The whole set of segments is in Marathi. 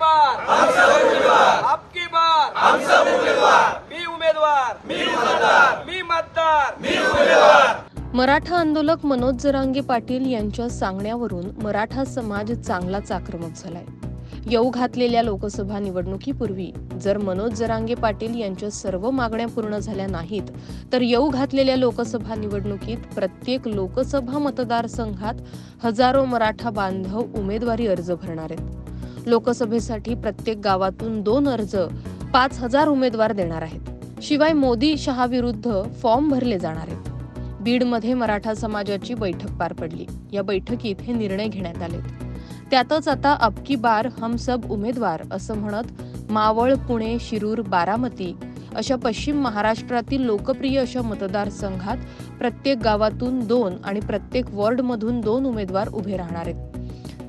बार। हम सब उम्मीदवार आपकी बार। हम सब उम्मीदवार मी उमेदवार। मी मतदार। मी मतदार। मी मराठा आंदोलक मनोज जरांगे पाटील यांच्या सांगण्यावरून मराठा समाज चांगलाच आक्रमक झालाय. येऊ घातलेल्या लोकसभा निवडणुकीपूर्वी जर मनोज जरांगे पाटील यांच्या सर्व मागण्या पूर्ण झाल्या नाहीत तर येऊ घातलेल्या लोकसभा निवडणुकीत प्रत्येक लोकसभा मतदारसंघात हजारो मराठा बांधव उमेदवारी अर्ज भरणार आहेत. लोकसभेसाठी प्रत्येक गावातून दोन अर्ज पाच हजार उमेदवार देणार आहेत. शिवाय मोदी शहा विरुद्ध फॉर्म भरले जाणार आहेत. बीडमध्ये मराठा समाजाची बैठक पार पडली. या बैठकीत हे निर्णय घेण्यात आले. त्यातच आता अबकी बार हम सब उमेदवार असं म्हणत मावळ पुणे शिरूर बारामती अशा पश्चिम महाराष्ट्रातील लोकप्रिय अशा मतदारसंघात प्रत्येक गावातून दोन आणि प्रत्येक वॉर्डमधून दोन उमेदवार उभे राहणार आहेत.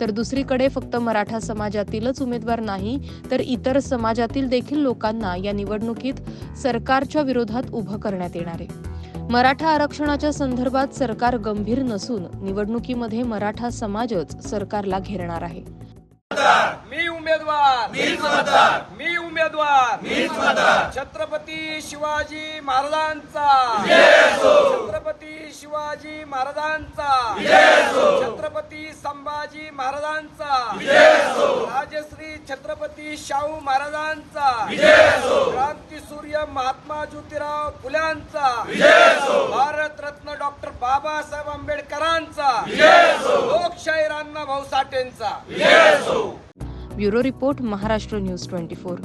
तर दुसरीकडे फक्त मराठा समाजातीलच उमेदवार नाही तर इतर समाजातील देखील लोकांना या निवडणुकीत सरकारच्या विरोधात उभं करण्यात येणार आहे. मराठा आरक्षणाच्या संदर्भात सरकार गंभीर नसून निवडणुकीमध्ये मराठा समाजच सरकारला घेरणार आहे. मी उमेदवार. मी उमेदवार. छत्रपती शिवाजी महाराजांचा. छत्रपती शिवाजी महाराजांचा. छत्रपती संभाजी महाराजांचा. राजश्री छत्रपती शाहू महाराजांचा. क्रांती सूर्य महात्मा ज्योतिराव फुल्यांचा. भारतरत्न डॉक्टर बाबासाहेब आंबेडकरांचा. लोकशाही Anna Bhau साठेंचा. Bureau report Maharashtra news twenty four.